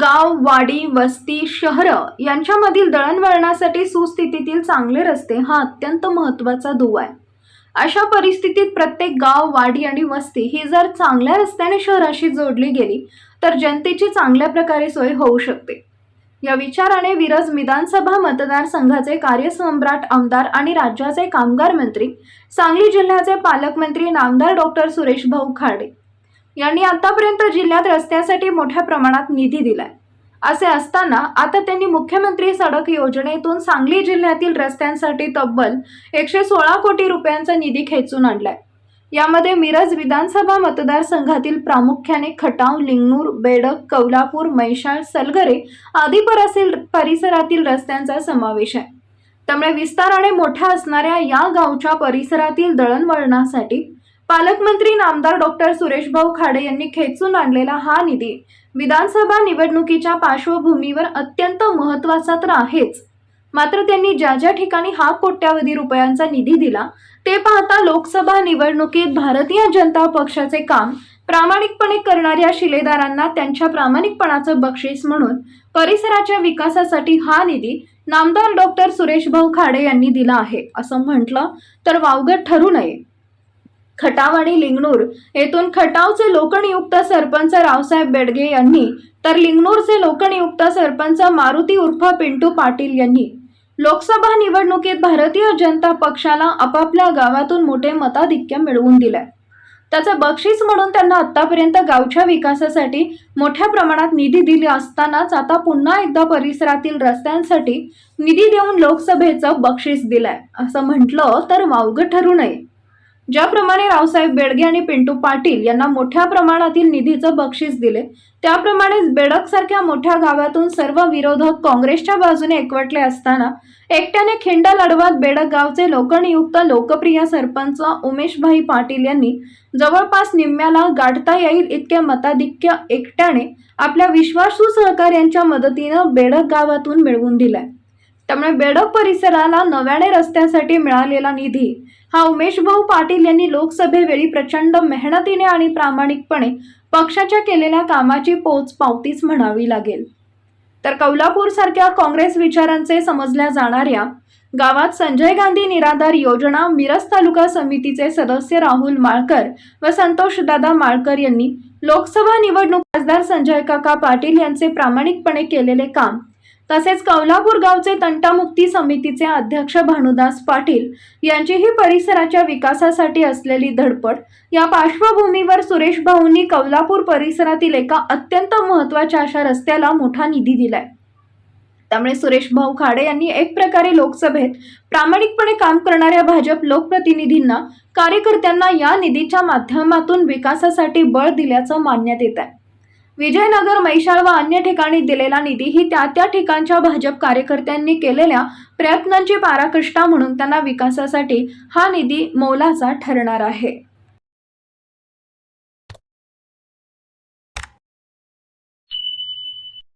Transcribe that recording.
गाव वाडी वस्ती शहरं यांच्यामधील दळणवळणासाठी सुस्थितीतील चांगले रस्ते हा अत्यंत महत्त्वाचा दुवा आहे. अशा परिस्थितीत प्रत्येक गाव वाडी आणि वस्ती ही जर चांगल्या रस्त्याने शहराशी जोडली गेली तर जनतेची चांगल्या प्रकारे सोय होऊ शकते. या विचाराने विरज विधानसभा मतदारसंघाचे कार्यसम्राट आमदार आणि राज्याचे कामगार मंत्री सांगली जिल्ह्याचे पालकमंत्री नामदार डॉक्टर सुरेश भाऊ खाडे यांनी आतापर्यंत जिल्ह्यात रस्त्यासाठी मोठ्या प्रमाणात निधी दिलाय. असे असताना आता त्यांनी मुख्यमंत्री सडक योजनेतून सांगली जिल्ह्यातील रस्त्यांसाठी तब्बल एकशे सोळा कोटी रुपयांचा निधी खेचून आणलाय. यामध्ये मिरज विधानसभा मतदारसंघातील प्रामुख्याने खटाव लिंगणूर बेडक कौलापूर मैशाळ सलगरे आदी परिसर परिसरातील रस्त्यांचा समावेश आहे. त्यामुळे विस्ताराने मोठ्या असणाऱ्या या गावच्या परिसरातील दळणवळणासाठी पालकमंत्री नामदार डॉक्टर सुरेशभाऊ खाडे यांनी खेचून आणलेला हा निधी विधानसभा निवडणुकीच्या पार्श्वभूमीवर अत्यंत महत्त्वाचा तर आहेच. मात्र त्यांनी ज्या ज्या ठिकाणी हा कोट्यावधी रुपयांचा निधी दिला ते पाहता लोकसभा निवडणुकीत भारतीय जनता पक्षाचे काम प्रामाणिकपणे करणाऱ्या शिलेदारांना त्यांच्या प्रामाणिकपणाचं बक्षीस म्हणून परिसराच्या विकासासाठी हा निधी नामदार डॉक्टर सुरेशभाऊ खाडे यांनी दिला आहे असं म्हटलं तर वावगं ठरू नये. खटाव आणि लिंगणूर येथून खटावचे लोकनियुक्त सरपंच रावसाहेब बेडगे यांनी तर लिंगणूरचे लोकनियुक्त सरपंच मारुती उर्फ पिंटू पाटील यांनी. लोकसभा निवडणुकीत भारतीय जनता पक्षाला आपापल्या गावातून मोठे मताधिक्य मिळवून दिलंय. त्याचं बक्षीस म्हणून त्यांना आतापर्यंत गावच्या विकासासाठी मोठ्या प्रमाणात निधी दिली असतानाच आता पुन्हा एकदा परिसरातील रस्त्यांसाठी निधी देऊन लोकसभेचं बक्षीस दिलंय. असं म्हटलं तर वावगं ठरू नये. ज्याप्रमाणे रावसाहेब बेडगे आणि पिंटू पाटील यांना मोठ्या प्रमाणातील निधीचं बक्षीस दिले त्याप्रमाणेच बेडक सारख्या मोठ्या गावातून सर्व विरोधक काँग्रेसच्या बाजूने एकवटले असताना एकट्याने खिंड लढवत बेडक गावचे लोकनियुक्त लोकप्रिय सरपंच उमेशभाई पाटील यांनी जवळपास निम्म्याला गाठता येईल इतके मताधिक्य एकट्याने आपल्या विश्वासू सहकार्यांच्या मदतीनं बेडक गावातून मिळवून दिलाय. त्यामुळे बेडक परिसराला नव्याने रस्त्यासाठी मिळालेला निधी. हा उमेशभाऊ पाटील यांनी लोकसभेवेळी प्रचंड मेहनतीने आणि प्रामाणिकपणे पक्षाच्या केलेल्या कामाची पोच पावतीच म्हणावी लागेल. तर कौलापूरसारख्या काँग्रेस विचारांचे समजल्या जाणाऱ्या गावात संजय गांधी निराधार योजना मिरज तालुका समितीचे सदस्य राहुल माळकर व संतोषदादा माळकर यांनी लोकसभा निवडणूक खासदार संजय काका पाटील यांचे प्रामाणिकपणे केलेले काम तसेच कौलापूर गावचे तंटामुक्ती समितीचे अध्यक्ष भानुदास पाटील यांचीही परिसराच्या विकासासाठी असलेली धडपड या पार्श्वभूमीवर सुरेश भाऊंनी कौलापूर परिसरातील एका अत्यंत महत्त्वाच्या अशा रस्त्याला मोठा निधी दिलाय. त्यामुळे सुरेश भाऊ खाडे यांनी एक प्रकारे लोकसभेत प्रामाणिकपणे काम करणाऱ्या भाजप लोकप्रतिनिधींना कार्यकर्त्यांना या निधीच्या माध्यमातून विकासासाठी बळ दिल्याचं मानण्यात येत आहे. विजयनगर मैशाळ व अन्य ठिकाणी दिलेला निधी ही त्या त्या ठिकाणच्या भाजप कार्यकर्त्यांनी केलेल्या प्रयत्नांची पाराकृष्ठा म्हणून त्यांना विकासासाठी हा निधी मोलाचा ठरणार आहे.